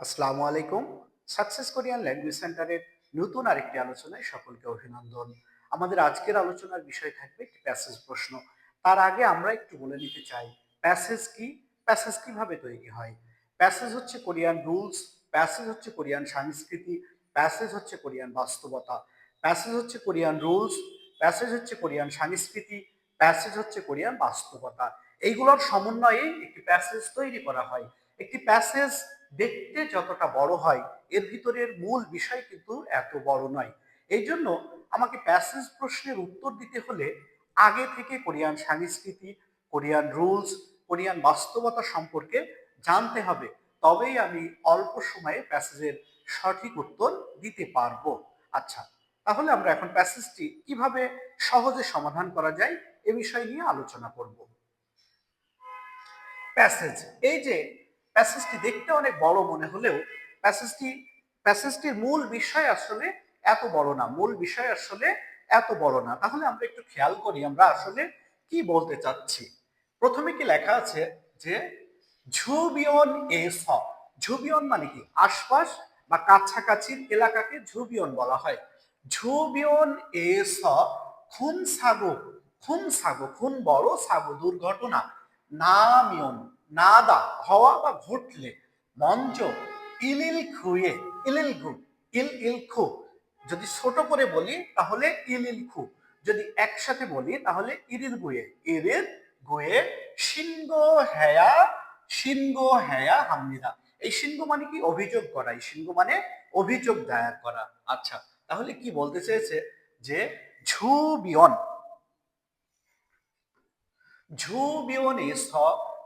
আসসালামু আলাইকুম। Success Korean language সেন্টারের নতুন আরেকটি আলোচনায় সকলকে অভিনন্দন। আমাদের আজকের আলোচনার বিষয় থাকবে একটি প্যাসেজ প্রশ্ন। তার আগে আমরা একটু বলে নিতে চাই প্যাসেজ কি? প্যাসেজ কীভাবে তৈরি হয়? প্যাসেজ হচ্ছে কোরিয়ান রুলস প্যাসেজ হচ্ছে কোরিয়ান সংস্কৃতি প্যাসেজ হচ্ছে কোরিয়ান বাস্তবতা প্যাসেজ হচ্ছে কোরিয়ান রুলস প্যাসেজ হচ্ছে কোরিয়ান সংস্কৃতি প্যাসেজ হচ্ছে কোরিয়ান বাস্তবতা। এইগুলোর সমন্বয়ে একটি প্যাসেজ তৈরি করা হয়। একটি প্যাসেজ দেখতে যতটা বড় হয়, এর ভিতরের মূল বিষয় কিন্তু এত বড় নয়। এই জন্য আমাকে প্যাসেজ প্রশ্নের উত্তর দিতে হলে আগে থেকে কোরিয়ান সংস্কৃতি, কোরিয়ান রুলস কোরিয়ান বাস্তবতা সম্পর্কে জানতে হবে। তবেই আমি অল্প সময়ে প্যাসেজের সঠিক উত্তর দিতে পারব। আচ্ছা তাহলে আমরা এখন প্যাসেজটি কীভাবে সহজে সমাধান করা যায় এ বিষয় নিয়ে আলোচনা করব। প্যাসেজ এই যে প্যাসেজটি দেখতে অনেক বড় মনে হলেও প্যাসেজটি প্যাসেজটির মূল বিষয় আসলে এত বড় না, মূল বিষয় আসলে এত বড় না। তাহলে আমরা একটু খেয়াল করি আমরা আসলে কি বলতে চাচ্ছি। প্রথমে কি লেখা আছে যে, ঝুবিয়ন এ স, ঝুবিয়ন মানে কি? আশপাশ বা কাছাকাছির এলাকাকে ঝুবিয়ন বলা হয়। ঝুবিয়ন এ স, খুন সাগো খুন সাগো, খুন বড় সাগো দুর্ঘটনা। নামিয়ন নাদা, হওয়া বা ঘটলে, মঞ্চ, ইলিল খুয়ে, ইলিল ঘু ইল ইল খু। যদি ছোট করে বলি, তাহলে ইলিল খু। যদি একসাথে বলি, তাহলে ইরিল গুয়ে। ইরিল গুয়ে, সিংহ হ্যায়া সিংহ হ্যায়া হামনিদা। এই সিংহ মানে কি? অভিযোগ করা। এই সিংহ মানে অভিযোগ দায়ের করা। আচ্ছা তাহলে কি বলতে চেয়েছে? যে ঝুবিয়ন ঝুবিয়নে서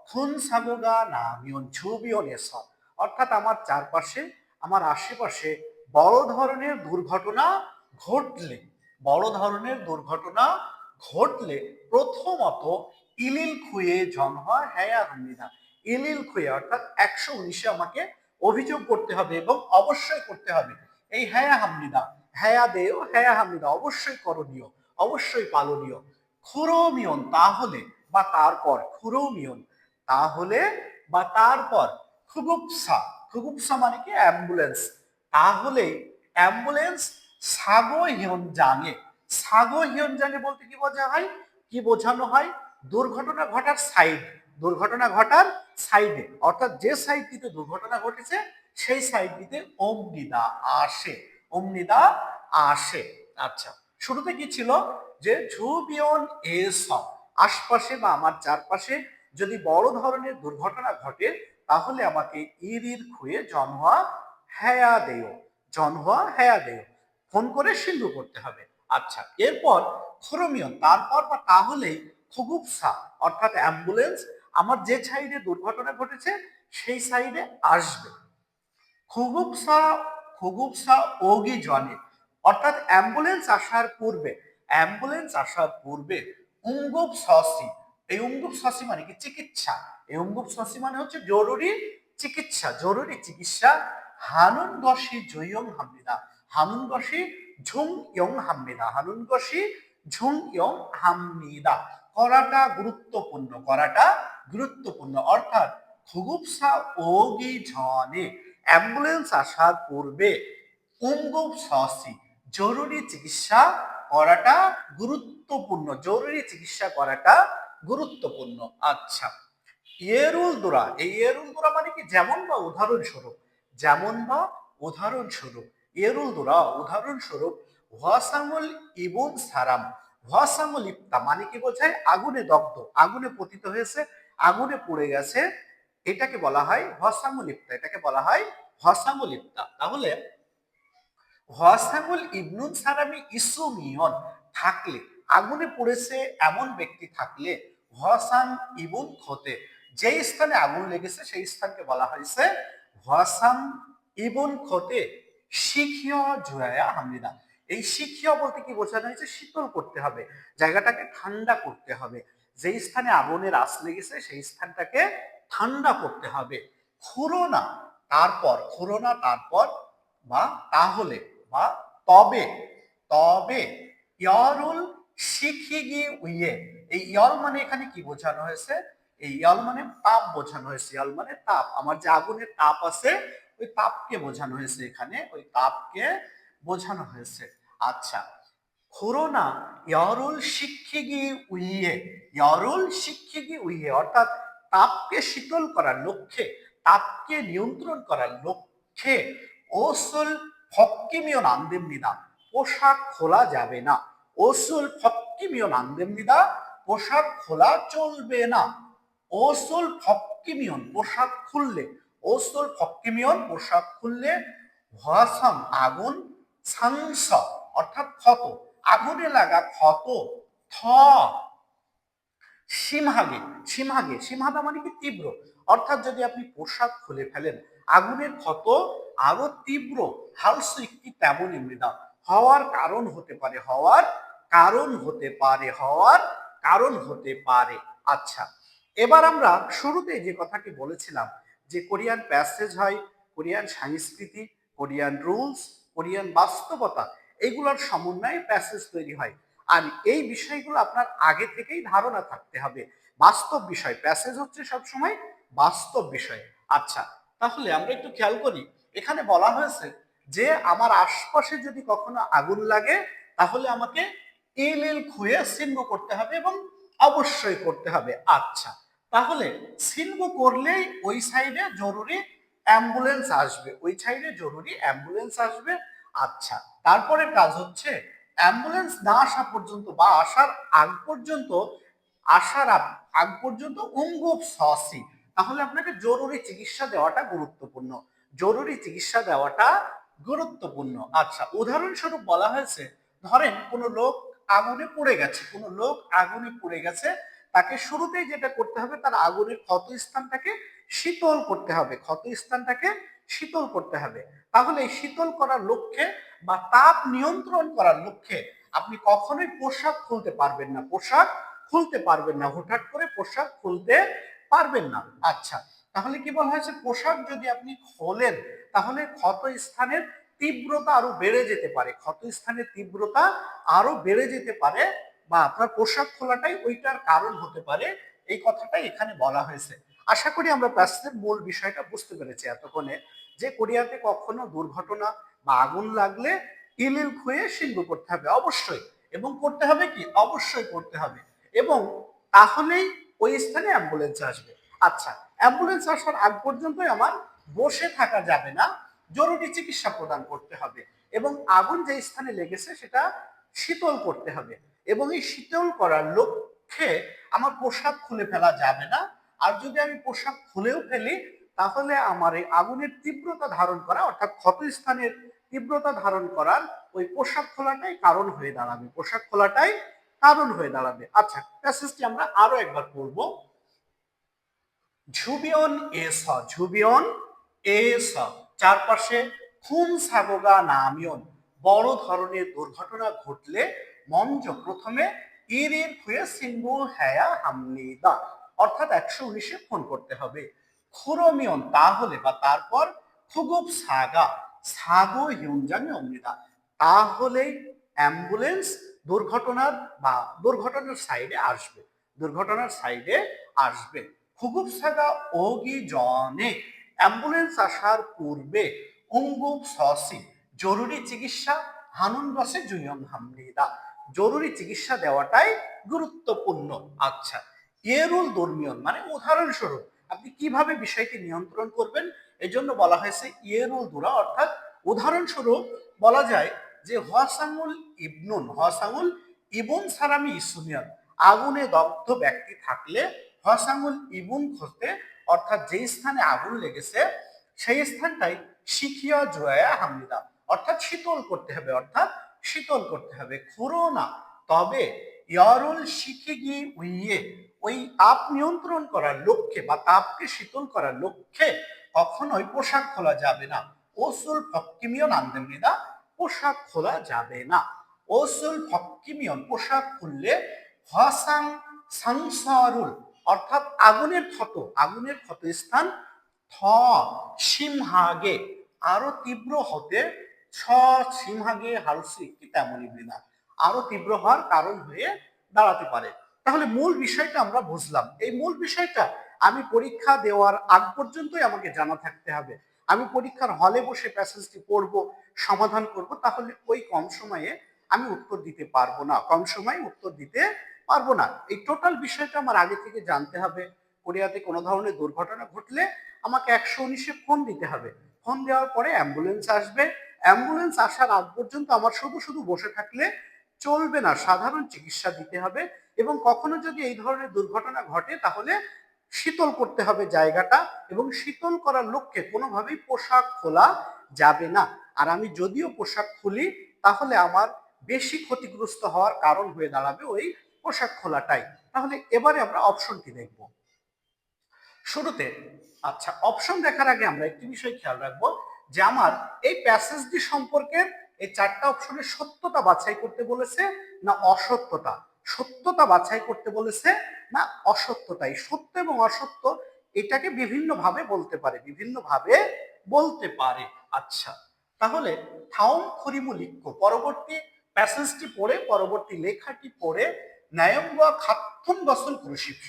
খুন সাগোগা নামিয়ন ঝুবিয়নে서 অর্থাৎ আমার চারপাশে, আমার আশেপাশে বড় ধরনের দুর্ঘটনা ঘটলে, বড় ধরনের দুর্ঘটনা ঘটলে প্রথমত ইলিল খুয়ে জন্মা হ্যায়া হামিদা ইলিল খুয়ে অর্থাৎ একশো উনিশে আমাকে অভিযোগ করতে হবে এবং অবশ্যই করতে হবে। এই হ্যায়া হামনিদা হ্যায়া দেও হ্যায়া হামনিদা অবশ্যই করণীয়, অবশ্যই পালনীয়। খুরোমিয়ন তাহলে বা তারপর খুরোমিয়ন তাহলে বা তারপর খুগুপসা খুগুপসা মানে কি? অ্যাম্বুলেন্স। তাহলে অ্যাম্বুলেন্স সাগো হিয়ন জাঙে সাগো হিয়ন জাঙে বলতে কি বোঝা হয় কি বোঝানো হয়? দুর্ঘটনা ঘটার সাইড। দুর্ঘটনা ঘটার সাইডে। অর্থাৎ যে সাইডটিতে দুর্ঘটনা ঘটেছে, সেই সাইডটিতে অমনিদা আসে। অমনিদা আসে। আচ্ছা শুরুতে কি ছিল? যে ঝুবিয়ন এস আশপাশে বা আমার চারপাশে যদি বড় ধরনের দুর্ঘটনা ঘটে, তাহলে আমাকে ইরির খুয়ে জন্মা হ্যায়া দেয় জন্মা হ্যায়া দেয় ফোন করে সিন্ধু করতে হবে। আচ্ছা এরপর খরমিয়ন তারপর বা তাহলেই খুগুপসা, অর্থাৎ অ্যাম্বুলেন্স আমার যে সাইডে দুর্ঘটনা ঘটেছে, সেই সাইডে আসবে। খুগুপসা খুগুপসা ওগি জনে অর্থাৎ অ্যাম্বুলেন্স আসার পূর্বে, অ্যাম্বুলেন্স আসার পূর্বে উঙ্গুপ সসি এই উঙ্গুপ সসি মানে কি? চিকিৎসা। এই উঙ্গুপ সসি মানে হচ্ছে জরুরি চিকিৎসা জরুরি চিকিৎসা। হানুন গসি জয়ং হামনিদা হানুন গসি ঝুং ইয়ং হামনিদা হানুন গসি ঝুং ইয়ং হামনিদা করাটা গুরুত্বপূর্ণ করাটা গুরুত্বপূর্ণ। অর্থাৎ খুগুপসা ওগি ঝনে। অ্যাম্বুলেন্স আসার পূর্বে উঙ্গুপ সসি জরুরি চিকিৎসা করাটা গুরুত্বপূর্ণ, জরুরি চিকিৎসা করাটা গুরুত্বপূর্ণ। আচ্ছা ইয়েরুল দোরা, এই ইয়েরুল দোরা মানে কি? যেমন বা উদাহরণস্বরূপ, যেমন বা উদাহরণস্বরূপ ইয়েরুল দোরা উদাহরণস্বরূপ ওয়াসামুল ইবুন সারাম ওয়াসামুল ইপ্তা মানে কি বোঝায় আগুনে দগ্ধ, আগুনে পতিত হয়েছে, আগুনে পড়ে গেছে। এটাকে বলা হয় হসামুল ইপ্তা এটাকে বলা হয় হসামুল ইপ্তা তাহলে হসামুল ইবনুন সারামি ইসুমিয়ন থাকলে, আগুনে পড়েছে এমন ব্যক্তি থাকলে হসান ইবুন খোতে যে স্থানে আগুন লেগেছে সেই স্থানকে বলা হয়েছে হসান ইবুন খোতে, শিখিয় জুয়ায়া হামিদা এই শিখিয় বলতে কি বোঝানো হয়েছে? শীতল করতে হবে, জায়গাটাকে ঠান্ডা করতে হবে। যে স্থানে আগুনের আস লেগেছে সেই স্থানটাকে ঠান্ডা করতে হবে। খুরোনা, তারপর খুরোনা, তারপর, বা তাহলে বা তবে তবে ইয়রুল শিখিগি উইয়ে। এই ইয়ল মানে এখানে কি বোঝানো হয়েছে? এই ইয়ল মানে তাপ বোঝানো হয়েছে। ইয়ল মানে তাপ। আমার যে আগুনের তাপ আছে, ওই তাপকে বোঝানো হয়েছে এখানে। ওই তাপকে বোঝানো হয়েছে। আচ্ছা খুরোনা ইয়রুল শিক্ষিগি উইয়ে, ইয়রুল শিক্ষিগি উইয়ে অর্থাৎ তাপকে শীতল করার লক্ষ্যে, তাপকে নিয়ন্ত্রণ করার লক্ষ্যে ওসুল ফক্কিমিও নান্দেমনিদা, পোশাক খোলা যাবে না। ওসুল ফক্কিমিও নান্দেমনিদা, পোশাক খোলা চলবে না। ওসুল ফক্কিমিয়ন পোশাক খুললে, ওসুল ফক্কিমিয়ন পোশাক খুললে ভাসাম আগুন সাংস অর্থাৎ ক্ষত, আগুনে লাগা ক্ষত, থ। সিমহাগে সিমহাগে, সিমহাদা মানে কি তীব্র? অর্থাৎ যদি আপনি পোশাক খুলে ফেলেন, আগুনের ক্ষত আরও তীব্র, হালস একটি তেমনই মৃদা হওয়ার কারণ হতে পারে, হওয়ার কারণ হতে পারে, হওয়ার কারণ হতে পারে। আচ্ছা এবার আমরা শুরুতে যে কথাটি বলেছিলাম, যে কোরিয়ান প্যাসেজ হয়, কোরিয়ান সংস্কৃতি, কোরিয়ান রুলস, কোরিয়ান বাস্তবতা, এগুলোর সমন্বয়ে প্যাসেজ তৈরি হয়। আর এই বিষয়গুলো আপনার আগে থেকেই ধারণা থাকতে হবে। বাস্তব বিষয়, প্যাসেজ হচ্ছে সবসময় বাস্তব বিষয়। আচ্ছা তাহলে আমরা একটু খেয়াল করি এখানে বলা হয়েছে যে আমার আশপাশে যদি কখনো আগুন লাগে, তাহলে আমাকে এল এল খুঁয়ে সিনব করতে হবে এবং অবশ্যই করতে হবে। আচ্ছা তাহলে সিনব করলেই ওই সাইডে জরুরি অ্যাম্বুলেন্স আসবে। ওই সাইডে জরুরি অ্যাম্বুলেন্স আসবে। আচ্ছা তারপরে কাজ হচ্ছে অ্যাম্বুলেন্স না আসা পর্যন্ত বা আসার আগ পর্যন্ত, আসার আগ- পর্যন্ত অঙ্গুপ সসি তাহলে আপনাকে জরুরি চিকিৎসা দেওয়াটা গুরুত্বপূর্ণ। জরুরি চিকিৎসা দেওয়াটা গুরুত্বপূর্ণ। আচ্ছা উদাহরণস্বরূপ বলা হয়েছে, ধরেন কোনো লোক আগুনে পড়ে গেছে, কোনো লোক আগুনে পড়ে গেছে, তাকে শুরুতেই যেটা করতে হবে, তার আগুনের ক্ষত স্থানটাকে শীতল করতে হবে ক্ষত স্থানটাকে শীতল করতে হবে। তাহলে এই শীতল করার লক্ষ্যে বা তাপ নিয়ন্ত্রণ করার লক্ষ্যে আপনি কখনোই পোশাক খুলতে পারবেন না, পোশাক খুলতে পারবেন না হঠাৎ করে পোশাক খুলতে পারবেন না। আচ্ছা তাহলে কি বলা হয়েছে, পোশাক যদি আপনি খোলেন, তাহলে ক্ষত স্থানের তীব্রতা আরও বেড়ে যেতে পারে। ক্ষত স্থানের তীব্রতা আরও বেড়ে যেতে পারে বা আপনার পোশাক খোলাটাই ওইটার কারণ হতে পারে। এই কথাটাই এখানে বলা হয়েছে। আশা করি আমরা প্যাসেজের মূল বিষয়টা বুঝতে পেরেছি এতক্ষণে, যে কোরিয়াতে কখনো দুর্ঘটনা বা আগুন লাগলে ইলিল খুঁয়ে সিন্ধু করতে হবে, অবশ্যই। এবং করতে হবে কি? অবশ্যই করতে হবে। এবং তাহলেই ওই স্থানে অ্যাম্বুলেন্স আসবে। আচ্ছা অ্যাম্বুলেন্স আসার আগ পর্যন্তই আমার বসে থাকা যাবে না, জরুরি চিকিৎসা প্রদান করতে হবে এবং আগুন যে স্থানে লেগেছে সেটা শীতল করতে হবে এবং এই শীতল করার লক্ষ্যে আমার পোশাক খুলে ফেলা যাবে না। আর যদি আমি পোশাক খুলেও ফেলি, তাহলে আমার এই আগুনের তীব্রতা ধারণ করা, অর্থাৎ ক্ষত স্থানের তীব্রতা ধারণ করার ওই পোশাক খোলাটাই কারণ হয়ে দাঁড়াবে। পোশাক খোলাটাই কারণ হয়ে দাঁড়াবে। আচ্ছা প্যাসেজটি আমরা আরও একবার পড়ব। ঝুবিয়ন এস ঝুবিয়ন এস চারপাশে খুন সাগোগা নামিয়ন বড় ধরনের দুর্ঘটনা ঘটলে মঞ্চ প্রথমে ইরির খুয়ে সিম্বু হ্যায়া হামনিদা অর্থাৎ একশো উনিশে ফোন করতে হবে। খুরমিয়ন তাহলে বা, তারপর খুগুব সাগা, সাগো হিউনজামি অমৃতা। তাহলেই অ্যাম্বুলেন্স দুর্ঘটনার বা দুর্ঘটনার সাইডে আসবে। দুর্ঘটনার সাইডে আসবে। খুগুব সাগা ওগি জনে, অ্যাম্বুলেন্স আসার পূর্বে অঙ্গুব সসি, জরুরি চিকিৎসা, হানুন বসে জুয়ং হামলিদা। জরুরি চিকিৎসা দেওয়াটাই গুরুত্বপূর্ণ। আচ্ছা ইয়েরুল দর্মিয়ন মানে উদাহরণস্বরূপ, আপনি কীভাবে বিষয়টি নিয়ন্ত্রণ করবেন? এজন্য বলা হয়েছে ইয়েরুল দুরা, অর্থাৎ উদাহরণস্বরূপ বলা যায় যে হসাঙ্গুল ইবনুন হসাঙ্গুল ইবন সারামি ইসুনিয়ন আগুনে দগ্ধ ব্যক্তি থাকলে হসাঙ্গুল ইবুন খুঁজতে অর্থাৎ যেই স্থানে আগুন লেগেছে, সেই স্থানটাই শিখিয়া জোয়া হামলিদা অর্থাৎ শীতল করতে হবে, অর্থাৎ শীতল করতে হবে। খুরো না, তবে ইয়ারুল শিখিগি উইয়ে, ওই তাপ নিয়ন্ত্রণ করার লক্ষ্যে বা তাপকে শীতল করার লক্ষ্যে কখনোই পোশাক খোলা যাবে না। ওসুল ফক্কিমিয়ন আন্দেমনিদা পোশাক খোলা যাবে না। ওসুল ফক্কিমিয়ন পোশাক খুললে হসাং সংসারুল অর্থাৎ আগুনের ক্ষত আগুনের ক্ষত স্থান থ সিমহাগে আরও তীব্র হতে ছ সিমহাগে হালসি তেমনই মৃদা আরও তীব্র হওয়ার কারণ হয়ে দাঁড়াতে পারে। তাহলে মূল বিষয়টা আমরা বুঝলাম। এই মূল বিষয়টা আমি পরীক্ষা দেওয়ার আগ পর্যন্তই আমাকে জানা থাকতে হবে। আমি পরীক্ষার হলে বসে প্যাসেজটি পড়ব, সমাধান করব, তাহলে ওই কম সময়ে আমি উত্তর দিতে পারব না। কম সময়ে উত্তর দিতে পারব না। এই টোটাল বিষয়টা আমার আগে থেকে জানতে হবে। কোরিয়াতে কোনো ধরনের দুর্ঘটনা ঘটলে আমাকে একশো উনিশে ফোন দিতে হবে। ফোন দেওয়ার পরে অ্যাম্বুলেন্স আসবে। অ্যাম্বুলেন্স আসার আগ পর্যন্ত আমার শুধু শুধু বসে থাকলে চলবে না, সাধারণ চিকিৎসা দিতে হবে এবং কখনো যদি এই ধরনের দুর্ঘটনা ঘটে তাহলে শীতল করতে হবে জায়গাটা এবং শীতল করার লক্ষ্যে কোনোভাবেই পোশাক খোলা যাবে না। আর আমি যদিও পোশাক খুলি, তাহলে আমার বেশি ক্ষতিগ্রস্ত হওয়ার কারণ হয়ে দাঁড়াবে ওই পোশাক খোলাটাই। তাহলে এবারে আমরা অপশনটি দেখব? শুরুতে আচ্ছা অপশন দেখার আগে আমরা একটি বিষয় খেয়াল রাখব যে আমার এই প্যাসেজটি সম্পর্কের এই চারটা অপশনের সত্যতা বাছাই করতে বলেছে না অসত্যতা? সত্যতা বাছাই করতে বলেছে না অসত্যতা? এই সত্য এবং অসত্য এটাকে বিভিন্ন ভাবে বলতে পারে বিভিন্ন ভাবে বলতে পারে। আচ্ছা তাহলে থাউম খরিমুলিক্য পরবর্তী প্যাসেজটি পড়ে, পরবর্তী লেখাটি পড়ে ন্যায়ঙ্গ খাত্তুন গসল কুরুশিপ্য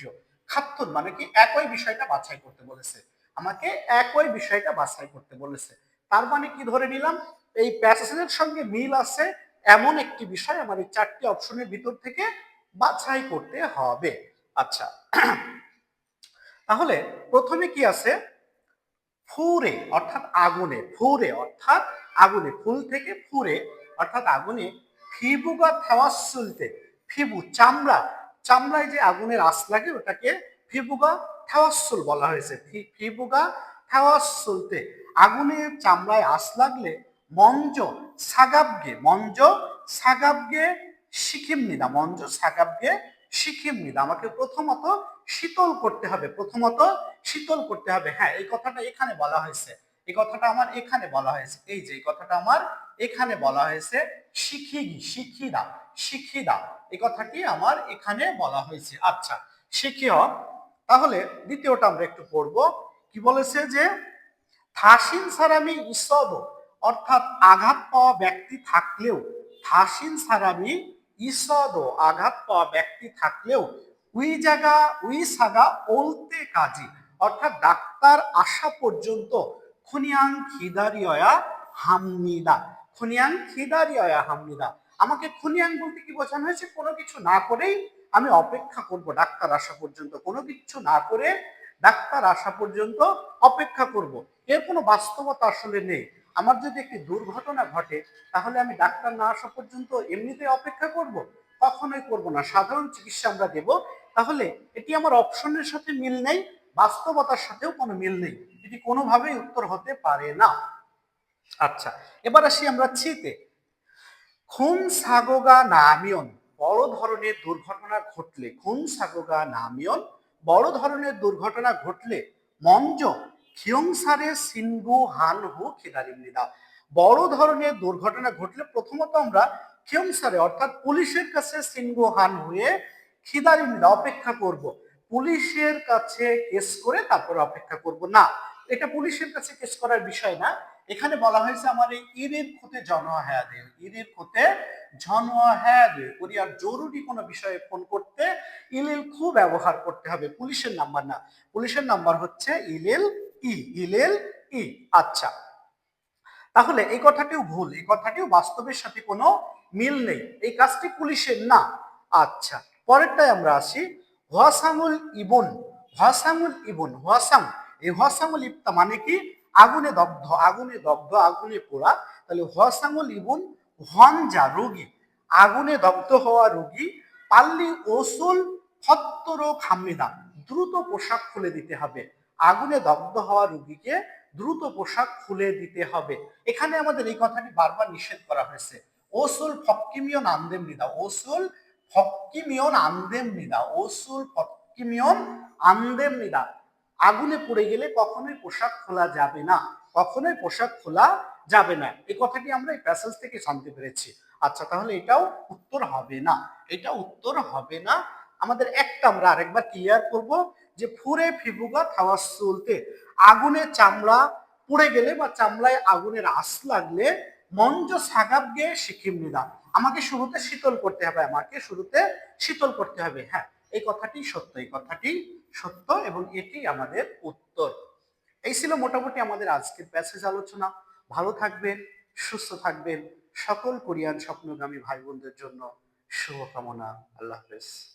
খাত্তুন মানে কি? একই বিষয়টা বাছাই করতে বলেছে। আমাকে একই বিষয়টা বাছাই করতে বলেছে। তার মানে কি ধরে নিলাম? এই প্যাসেজের সঙ্গে মিল আছে এমন একটি বিষয় আমার এই চারটি অপশনের ভিতর থেকে বাছাই করতে হবে। আচ্ছা তাহলে প্রথমে কি আছে? ফুরে, অর্থাৎ আগুনে, ফুরে, অর্থাৎ আগুনে, ফুল থেকে ফুরে, অর্থাৎ আগুনে ফিবুগা থাওয়াসুলতে ফিবু, চামড়া। চামড়ায় যে আগুনের আঁচ লাগে, ওটাকে ফিবুগা থাওয়াসুল বলা হয়েছে। ফিবুগা থাওয়াসুলতে আগুনের চামড়ায় আঁচ লাগলে মঞ্জ সাগাবগে মঞ্জ সাগাবগে সিকিম নিদা, মঞ্জ সাগাবগে সিকিম নিদা। আমাকে প্রথমত শীতল করতে হবে, প্রথমত শীতল করতে হবে। হ্যাঁ এই কথাটা এখানে বলা হয়েছে। এই কথাটা আমার এখানে বলা হয়েছে। এই যে, এই কথাটা আমার এখানে বলা হয়েছে শিখিগি শিখিদা শিখিদা। এই কথাটি আমার এখানে বলা হয়েছে। আচ্ছা শিখিও। তাহলে দ্বিতীয়টা আমরা একটু পড়ব। কি বলেছে যে, থাসিন সারামি ইসদ অর্থাৎ আঘাত পাওয়া ব্যক্তি থাকলেও, থাসিন সারামি ইসদ আঘাত পাওয়া ব্যক্তি থাকলেও, উই জাগা, উই সাগা, ওলতে কাজী অর্থাৎ ডাক্তার আসা পর্যন্ত, খুনিয়াং খিদারিয়া হামনিদা খুনিয়াং খিদারিয়া হামনিদা আমাকে খুনিয়াং বলতে কি বোঝানো হয়েছে? কোনো কিছু না করেই আমি অপেক্ষা করব ডাক্তার আসা পর্যন্ত। কোনো কিছু না করে ডাক্তার আসা পর্যন্ত অপেক্ষা করব। এর কোনো বাস্তবতা আসলে নেই। আমার যদি একটি দুর্ঘটনা ঘটে, তাহলে আমি ডাক্তার না আসা পর্যন্ত এমনিতে অপেক্ষা করব? কখনোই করব না। সাধারণ চিকিৎসা আমরা দেব। তাহলে এটি আমার অপশনের সাথে মিল নেই, বাস্তবতার সাথেও কোনো মিল নেই। এটি কোনোভাবেই উত্তর হতে পারে না। আচ্ছা এবার আসি আমরা ছিতে। খুন সাগোগা নামিয়ন, বড় ধরনের দুর্ঘটনা ঘটলে, খুন সাগোগা নামিয়ন, বড় ধরনের দুর্ঘটনা ঘটলে মঞ্জ খিয়ংসারে সিনগু হানহু খিদারিমনিদা বড় ধরনের দুর্ঘটনা ঘটলে প্রথমত আমরা খিয়ংসারে, অর্থাৎ পুলিশের কাছে সিনগু হান হয়ে খিদারিমনিদা অপেক্ষা করব। পুলিশের কাছে কেস করে তারপরে অপেক্ষা করব। না, এটা পুলিশের কাছে কেস করার বিষয় না এখানে বলা হয়েছে আমার এই ইরের খুতে জনোয়া হ্যাঁ দে ইরের খুতে জনোয়া হ্যাঁ দে কোরিয়ার জরুরি কোনো বিষয়ে ফোন করতে ইলেল খুব ব্যবহার করতে হবে। পুলিশের নাম্বার না। পুলিশের নাম্বার হচ্ছে ইলেল ই ইলেল ই। আচ্ছা। তাহলে এই কথাটিও ভুল। এই কথাটিও বাস্তবের সাথে কোনো মিল নেই। এই কাজটি পুলিশের না। আচ্ছা পরেরটায় আমরা আসি। হোয়াসাঙ্গুল ইবন। হোয়াসাঙ্গুল ইবন হোয়াসাং এই হোয়াসাঙ্গুল ইবতা মানে কি? আগুনে দগ্ধ আগুনে দগ্ধ, আগুনে পোড়া, তাহলে হোয়াসাঙ্গুল ইবন হনজা রোগী, আগুনে দগ্ধ হওয়া রোগী, পাল্লি ওসুল ফত্তর খামিদা, দ্রুত পোশাক খুলে দিতে হবে। আগুনে দগ্ধ হওয়া রোগীকে দ্রুত পোশাক খুলে দিতে হবে। এখানে আমাদের এই কথাটি বারবার নিষেধ করা হয়েছে। ওসুল ফক্কিমিয়ন আন্দেম নিদা ওসুল ফক্কিমিয়ন আন্দেম নিদা ওসুল ফক্কিমিয়ন আন্দেম নিদা আগুনে পড়ে গেলে কখনোই পোশাক খোলা যাবে না। কখনোই পোশাক খোলা যাবে না। এই কথাটি আমরা এই প্যাসেজ থেকে জানতে পেরেছি। আচ্ছা তাহলে এটাও উত্তর হবে না। এটা উত্তর হবে না। আমাদের একটা আমরা আরেকবার ক্লিয়ার করব যে ফুরে ফিবুগা খাওয়া চলতে। আগুনে চামড়া পুড়ে গেলে বা চামড়ায় আগুনের আঁচ লাগলে মঞ্জ সাগাব গিয়ে সিকিম নিলাম আমাকে শুরুতে শীতল করতে হবে, আমাকে শুরুতে শীতল করতে হবে। হ্যাঁ এই কথাটি সত্য, এই কথাটি সত্য এবং এটি আমাদের উত্তর। এই ছিল মোটামুটি আমাদের আজকের প্যাসেজ আলোচনা। ভালো থাকবেন, সুস্থ থাকবেন। সকল কোরিয়ান স্বপ্নগামী ভাই বোনদের জন্য শুভকামনা। আল্লাহ হাফেজ।